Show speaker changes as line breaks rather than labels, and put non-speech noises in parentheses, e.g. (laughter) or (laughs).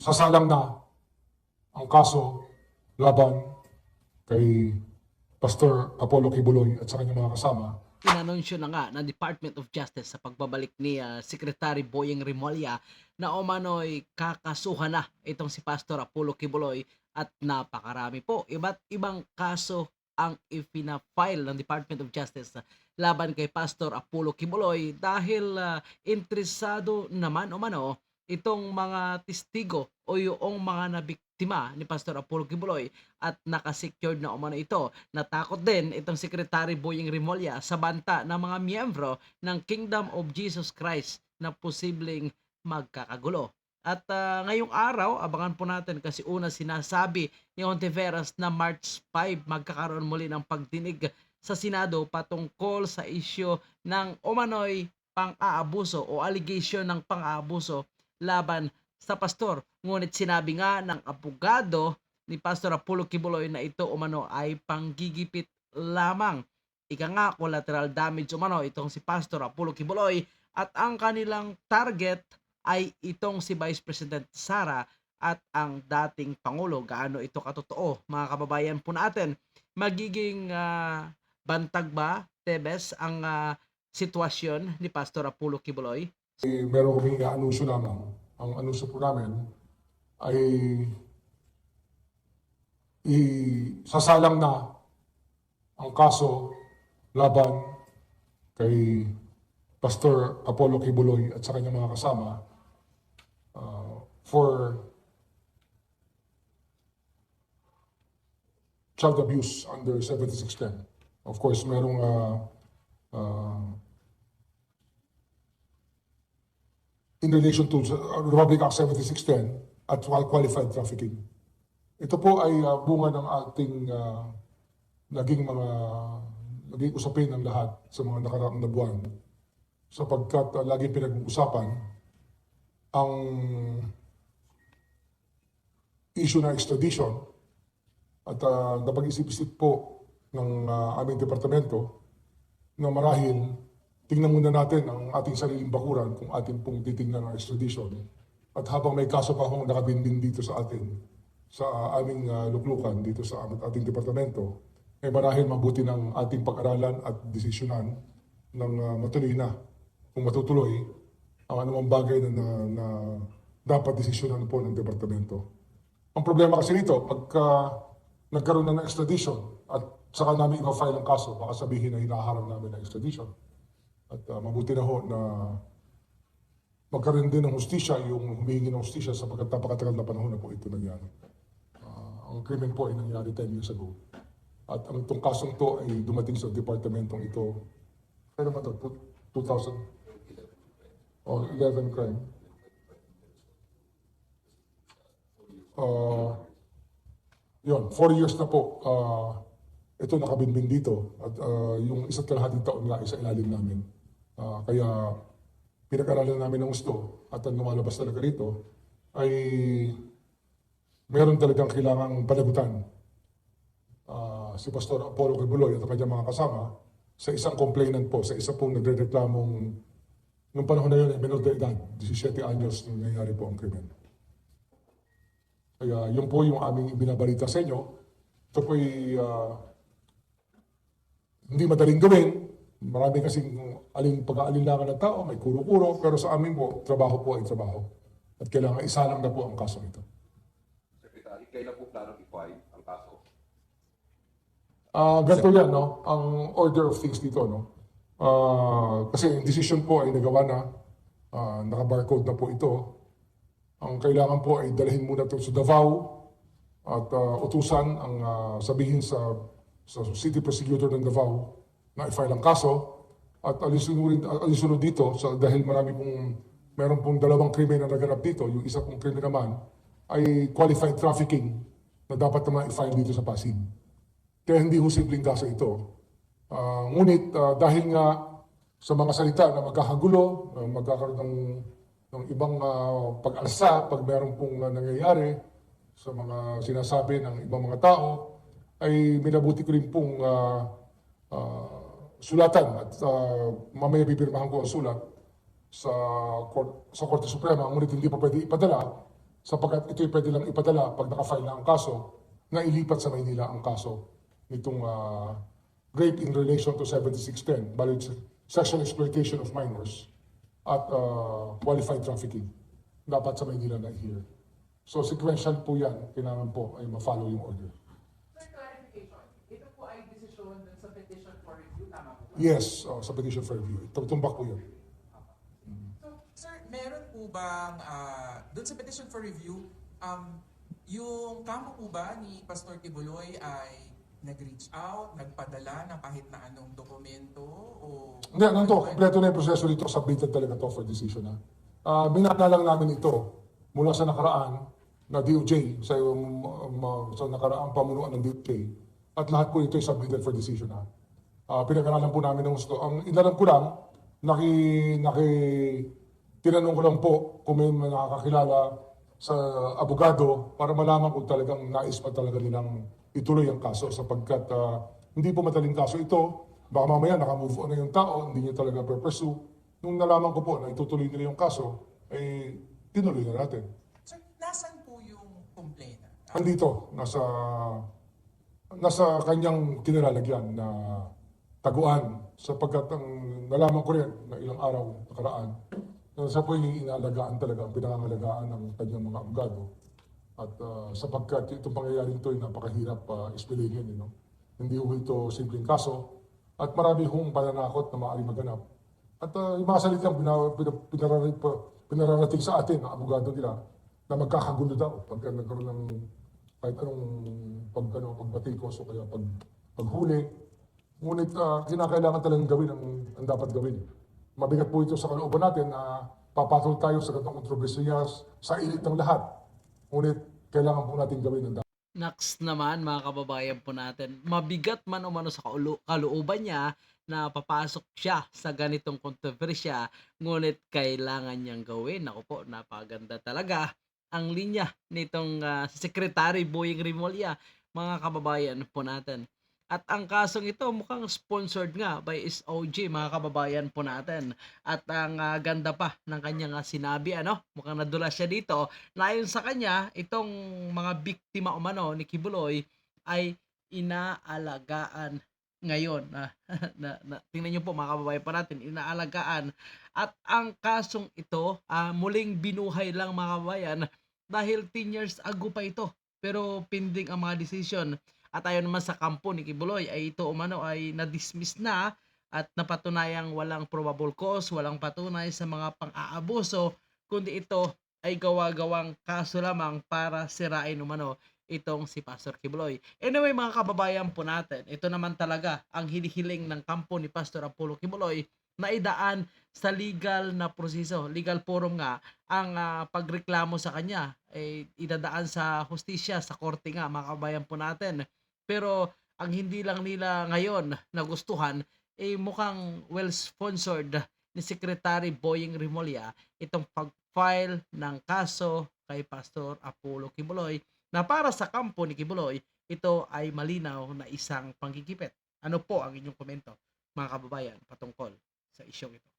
sasalang na ang kaso laban kay Pastor Apollo Kibuloy at sa kanyang mga kasama
inanunsyo na nga ng Department of Justice sa pagbabalik ni ah, Secretary Boyeng Rimolya na umano'y kakasuhan na itong si Pastor Apollo Kibuloy at napakarami po. Iba't ibang kaso ang ipina-file ng Department of Justice laban kay Pastor Apollo Kibuloy dahil ah, interesado naman umano itong mga testigo o yung mga nabiktima ni Pastor Apollo Kibuloy at nakasecured na umano ito. Natakot din itong Secretary Boyeng Rimolya sa banta ng mga miyembro ng Kingdom of Jesus Christ na posibleng magkakagulo. At ah, ngayong araw, abangan po natin kasi una sinasabi ni Ontiveros na March 5 magkakaroon muli ng pagdinig sa Senado patungkol sa isyo ng umano'y pang-aabuso o allegation ng pang-aabuso laban sa pastor. Ngunit sinabi nga ng abogado ni Pastor Apollo Kibuloy na ito umano ay panggigipit lamang. Ika nga, collateral damage umano itong si Pastor Apollo Kibuloy at ang kanilang target ay itong si Vice President Sara at ang dating Pangulo. Gaano ito katotoo, mga kababayan po natin. Magiging ah, bantag ba, Tebes, ang ah, sitwasyon ni Pastor Apollo Kibuloy?
Eh, meron kaming anunsyo lamang. Ang anunsyo po namin ay isasalang na ang kaso laban kay Pastor Apollo Kibuloy at sa kanyang mga kasama uh, for child abuse under 7610. Of course, merong uh, uh, in relation to Republic Act 7610 at qualified trafficking. Ito po ay uh, bunga ng ating uh, naging mga naging usapin ng lahat sa mga nakaraang na buwan sapagkat uh, lagi pinag-uusapan ang issue ng extradition at uh, napag-isip-isip po ng uh, aming departamento na marahil tingnan muna natin ang ating sariling bakuran kung ating pong titingnan ang extradition. At habang may kaso pa hong nakabindin dito sa atin, sa aming uh, luklukan dito sa ating departamento, ay marahil mabuti ng ating pag-aralan at desisyonan ng uh, matuloy na kung matutuloy ang anumang bagay na, na, na dapat desisyonan po ng departamento. Ang problema kasi nito, pagka nagkaroon na ng extradition at saka namin ipa-file ang kaso, baka sabihin na hinaharap namin ng extradition. At uh, mabuti na ho na magkaroon din ng hustisya yung humihingi ng hustisya sapagkat napakatagal na panahon na po ito nangyari. Ah, ang krimen po ay nangyari 10 years ago. At ang itong kasong to ay dumating sa departamentong ito. Kailan ba ito? 2000? O 11 crime. Ah, yun, 4 years na po. ah, ito nakabinbin dito. At ah, yung isa't kalahating taon nga isa ilalim namin. Ah, kaya pinag-aralan namin ng gusto at ang lumalabas talaga rito ay meron talagang kailangang panagutan ah, si Pastor Apollo Kibuloy at ang kanyang mga kasama sa isang complainant po, sa isa pong nagre-reklamong nung panahon na yun ay menor de edad, 17 anyos nung nangyari po ang krimen. Kaya yun po yung aming binabalita sa inyo. Ito po ay ah, hindi madaling gawin. Marami kasing aling pag-aalinlangan ng tao, may kuro-kuro, pero sa amin po, trabaho po ay trabaho. At kailangan isalang na po ang kaso ito.
Secretary, kailan po plano i-file ang kaso?
Ah, ganito yan, no? Ang order of things dito, no? Ah, kasi yung decision po ay nagawa na, ah, naka-barcode na po ito. Ang kailangan po ay dalhin muna ito sa Davao at ah, utusan ang ah, sabihin sa, sa city prosecutor ng Davao na i-file ang kaso at alisunod, alisunod dito sa, dahil marami pong meron pong dalawang krimen na naganap dito. Yung isa pong krimen naman ay qualified trafficking na dapat naman i-file dito sa Pasig. Kaya hindi ho simpleng kaso ito. Ah, ngunit ah, dahil nga sa mga salita na magkakagulo, uh, magkakaroon ng, ng ibang ah, pag-alsa pag meron pong ah, nangyayari sa mga sinasabi ng ibang mga tao, ay minabuti ko rin pong ah, ah, sulatan at ah, mamaya pipirmahan ko ang sulat sa sa Korte Suprema, ngunit hindi pa pwede ipadala sapagkat ito'y pwede lang ipadala pag nakafile na ang kaso na ilipat sa Maynila ang kaso nitong ah, rape in relation to 7610, bali sexual exploitation of minors at ah, qualified trafficking. Dapat sa Maynila na i-hear. So sequential po yan, kailangan po ay ma-follow yung order.
Sir, clarification. Ito po ay desisyon dun sa petition for review, tama po ba?
Yes, oh, sa petition for review. Tumbak po yun.
So, sir, meron po bang, ah, dun sa petition for review, um, yung kampo po ba ni Pastor Tibuloy ay nag-reach out, nagpadala ng kahit na anong dokumento o...
Hindi, ano to, kompleto na yung proseso dito, submitted talaga to for decision ha. Uh, binata lang namin ito mula sa nakaraan na DOJ, sa, um, um, sa nakaraang pamunuan ng DOJ, at lahat po ito ay submitted for decision ha. Uh, pinag-aralan po namin ng gusto. Ang inalam ko lang, naki, naki, tinanong ko lang po kung may mga nakakakilala sa abogado para malaman kung talagang nais pa talaga nilang ituloy ang kaso sapagkat ah, hindi po madaling kaso ito. Baka mamaya nakamove on na yung tao, hindi niya talaga per-pursue. Nung nalaman ko po na itutuloy nila yung kaso, eh, tinuloy na natin.
Sir, nasan po yung complainant?
Andito, nasa nasa kanyang kinilalagyan na taguan sapagkat ang nalaman ko rin na ilang araw nakaraan na siya po inaalagaan talaga, ang pinangangalagaan ng kanyang mga abogado. At ah, sapagkat itong pangyayari ito ay napakahirap uh, explainin, you know? hindi ho ito simpleng kaso at marami hong pananakot na maaaring maganap. At ah, yung mga salitang pina, pina, pinararating, pinararating sa atin, ang abogado nila, na magkakagulo daw pagka nagkaroon ng kahit anong pag, ano, pagbatikos o kaya pag, paghuli. Ngunit ah, kinakailangan talagang gawin ang, ang dapat gawin. Mabigat po ito sa kalooban natin na papatol tayo sa ganitong kontrobersiya sa ilit ng lahat. Ngunit kailangan po natin gawin ang dapat.
Next naman mga kababayan po natin, mabigat man umano sa kaulo- kalooban niya na papasok siya sa ganitong kontrobersya, ngunit kailangan niyang gawin. Ako po, napaganda talaga ang linya nitong si Secretary Boying Rimolya, mga kababayan po natin. At ang kasong ito mukhang sponsored nga by SOG, mga kababayan po natin. At ang ah, ganda pa ng kanyang ah, sinabi, ano, mukhang nadulas siya dito, na ayon sa kanya, itong mga biktima umano ni Kibuloy ay inaalagaan ngayon. na, (laughs) na, na, tingnan niyo po mga kababayan pa natin, inaalagaan. At ang kasong ito, ah, muling binuhay lang mga kababayan dahil 10 years ago pa ito. Pero pending ang mga decision. At ayon naman sa kampo ni Kibuloy ay ito umano ay na-dismiss na at napatunayang walang probable cause, walang patunay sa mga pang-aabuso, kundi ito ay gawa-gawang kaso lamang para sirain umano itong si Pastor Kibuloy. Anyway mga kababayan po natin, ito naman talaga ang hinihiling ng kampo ni Pastor Apollo Kibuloy na idaan sa legal na proseso, legal forum nga, ang ah, pagreklamo sa kanya, eh, idadaan sa hustisya, sa korte nga, mga kababayan po natin. Pero ang hindi lang nila ngayon nagustuhan, eh mukhang well-sponsored ni Secretary Boying Rimolya itong pag-file ng kaso kay Pastor Apollo Kibuloy na para sa kampo ni Kibuloy, ito ay malinaw na isang panggigipit. Ano po ang inyong komento, mga kababayan, patungkol sa isyong ito?